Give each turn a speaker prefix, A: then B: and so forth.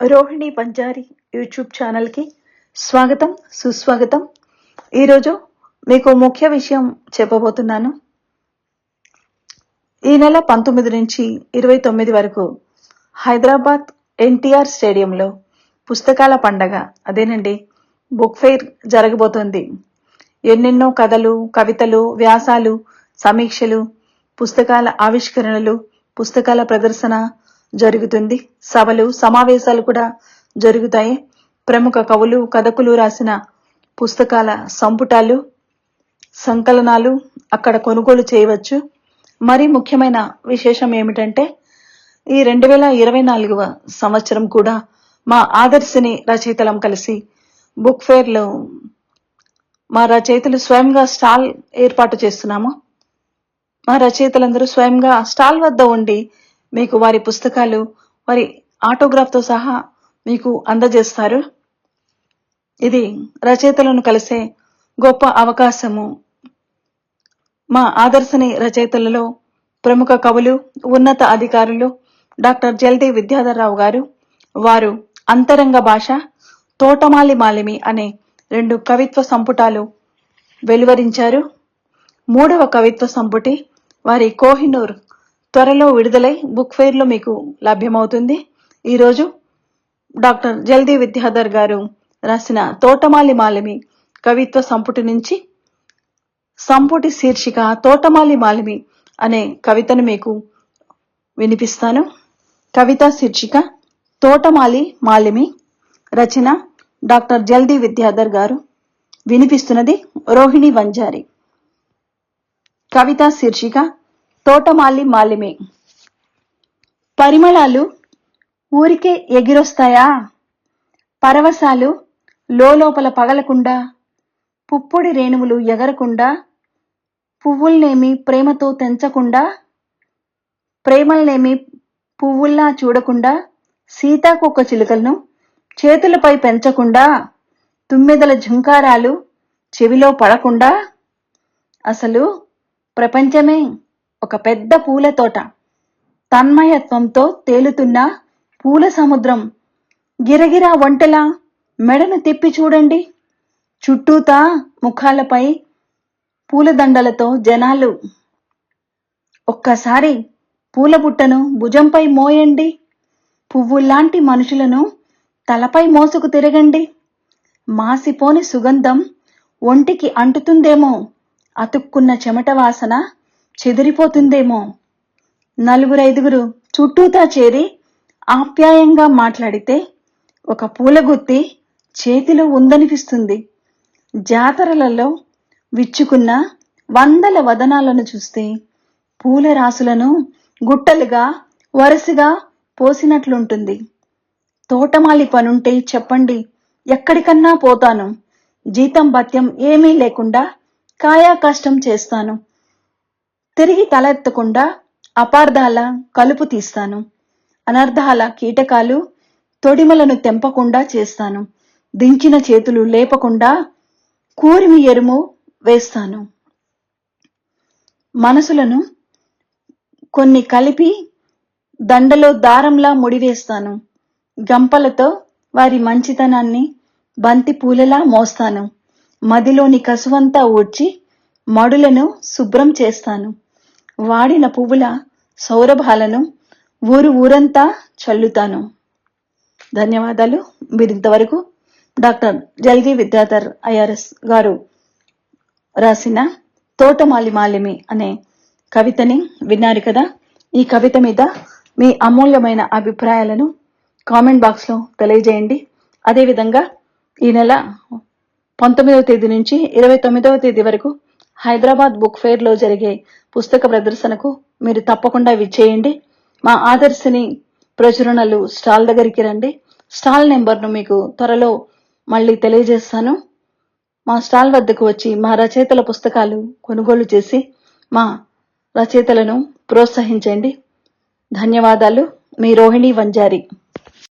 A: Rohini పంజారి YouTube ఛానల్కి స్వాగతం సుస్వాగతం. ఈరోజు మీకు ముఖ్య విషయం చెప్పబోతున్నాను. ఈ నెల పంతొమ్మిది నుంచి ఇరవై తొమ్మిది వరకు హైదరాబాద్ ఎన్టీఆర్ స్టేడియంలో పుస్తకాల పండగ అదేనండి బుక్ ఫెయిర్ జరగబోతోంది. ఎన్నెన్నో కథలు కవితలు వ్యాసాలు సమీక్షలు పుస్తకాల ఆవిష్కరణలు పుస్తకాల ప్రదర్శన జరుగుతుంది. సభలు సమావేశాలు కూడా జరుగుతాయి. ప్రముఖ కవులు కథకులు రాసిన పుస్తకాల సంపుటాలు సంకలనాలు అక్కడ కొనుగోలు చేయవచ్చు. మరి ముఖ్యమైన విశేషం ఏమిటంటే ఈ రెండు వేల ఇరవై నాలుగవ సంవత్సరం కూడా మా ఆదర్శిని రచయితలం కలిసి బుక్ ఫేర్లో మా రచయితలు స్వయంగా స్టాల్ ఏర్పాటు చేస్తున్నాము. మా రచయితలందరూ స్వయంగా స్టాల్ వద్ద ఉండి మీకు వారి పుస్తకాలు వారి ఆటోగ్రాఫ్తో సహా మీకు అందజేస్తారు. ఇది రచయితలను కలిసే గొప్ప అవకాశము. మా ఆదర్శని రచయితలలో ప్రముఖ కవులు ఉన్నత అధికారులు డాక్టర్ జల్ది విద్యాధరరావు గారు వారు అంతరంగ భాష తోటమాలి మాలిమి అనే రెండు కవిత్వ సంపుటాలు వెలువరించారు. మూడవ కవిత్వ సంపుటి వారి కోహినూర్ త్వరలో విడుదలై బుక్ ఫెయిర్లో మీకు లభ్యమవుతుంది. ఈరోజు డాక్టర్ జల్దీ విద్యాధర్ గారు రాసిన తోటమాలి మాలిమి కవిత్వ సంపుటి నుంచి సంపుటి శీర్షిక తోటమాలి మాలిమి అనే కవితను మీకు వినిపిస్తాను. కవిత శీర్షిక తోటమాలి మాలిమి రచన డాక్టర్ జల్దీ విద్యాధర్ గారు. వినిపిస్తున్నది రోహిణి వంజారి. కవిత శీర్షిక తోటమాలి మాలిమి. పరిమళాలు ఊరికే ఎగిరొస్తాయా? పరవశాలు లోపల పగలకుండా పుప్పొడి రేణువులు ఎగరకుండా పువ్వుల్నేమి ప్రేమతో తెంచకుండా ప్రేమల్నేమి పువ్వుల్లా చూడకుండా సీతాకొక్క చిలుకలను చేతులపై పెంచకుండా తుమ్మెదల ఝుంకారాలు చెవిలో పడకుండా? అసలు ప్రపంచమే ఒక పెద్ద పూల తోట. తన్మయత్వంతో తేలుతున్న పూల సముద్రం. గిరగిరా వంటలా మెడను తిప్పి చూడండి. చుట్టూతా ముఖాలపై పూలదండలతో జనాలు. ఒక్కసారి పూలబుట్టను భుజంపై మోయండి. పువ్వుల్లాంటి మనుషులను తలపై మోసుకు తిరగండి. మాసిపోని సుగంధం ఒంటికి అంటుతుందేమో. అతుక్కున్న చెమట వాసన చెదిరిపోతుందేమో. నలుగురైదుగురు చుట్టూతా చేరి ఆప్యాయంగా మాట్లాడితే ఒక పూలగుత్తి చేతిలో ఉందనిపిస్తుంది. జాతరలలో విచ్చుకున్న వందల వదనాలను చూస్తే పూల రాసులను గుట్టలుగా వరుసగా పోసినట్లుంటుంది. తోటమాలి పనుంటే చెప్పండి ఎక్కడికన్నా పోతాను. జీతం భత్యం ఏమీ లేకుండా కాయా కష్టం చేస్తాను. తిరిగి తలెత్తకుండా అపార్థాల కలుపు తీస్తాను. అనర్ధాల కీటకాలు తొడిమలను తెంపకుండా చేస్తాను. దించిన చేతులు లేపకుండా కూరిమి ఎరుము వేస్తాను. మనసులను కొన్ని కలిపి దండలో దారంలా ముడివేస్తాను. గంపలతో వారి మంచితనాన్ని బంతి పూలలా మోస్తాను. మదిలోని కసువంతా ఊడ్చి మడులను శుభ్రం చేస్తాను. వాడిన పువ్వుల సౌరభాలను ఊరు ఊరంతా చల్లుతాను. ధన్యవాదాలు. మీరు ఇంతవరకు డాక్టర్ జల్దీ విద్యాధర్ ఐఆర్ఎస్ గారు రాసిన తోటమాలి మాలిమి అనే కవితని విన్నారు కదా? ఈ కవిత మీద మీ అమూల్యమైన అభిప్రాయాలను కామెంట్ బాక్స్లో తెలియజేయండి. అదేవిధంగా ఈ నెల పంతొమ్మిదవ తేదీ నుంచి ఇరవై తొమ్మిదవ తేదీ వరకు హైదరాబాద్ బుక్ ఫెయిర్లో జరిగే పుస్తక ప్రదర్శనకు మీరు తప్పకుండా విచ్చేయండి మా ఆదర్శిని ప్రచురణలు స్టాల్ దగ్గరికి రండి. స్టాల్ నెంబర్ను మీకు త్వరలో మళ్ళీ తెలియజేస్తాను. మా స్టాల్ వద్దకు వచ్చి మా రచయితల పుస్తకాలు కొనుగోలు చేసి మా రచయితలను ప్రోత్సహించండి. ధన్యవాదాలు. మీ రోహిణి వంజారి.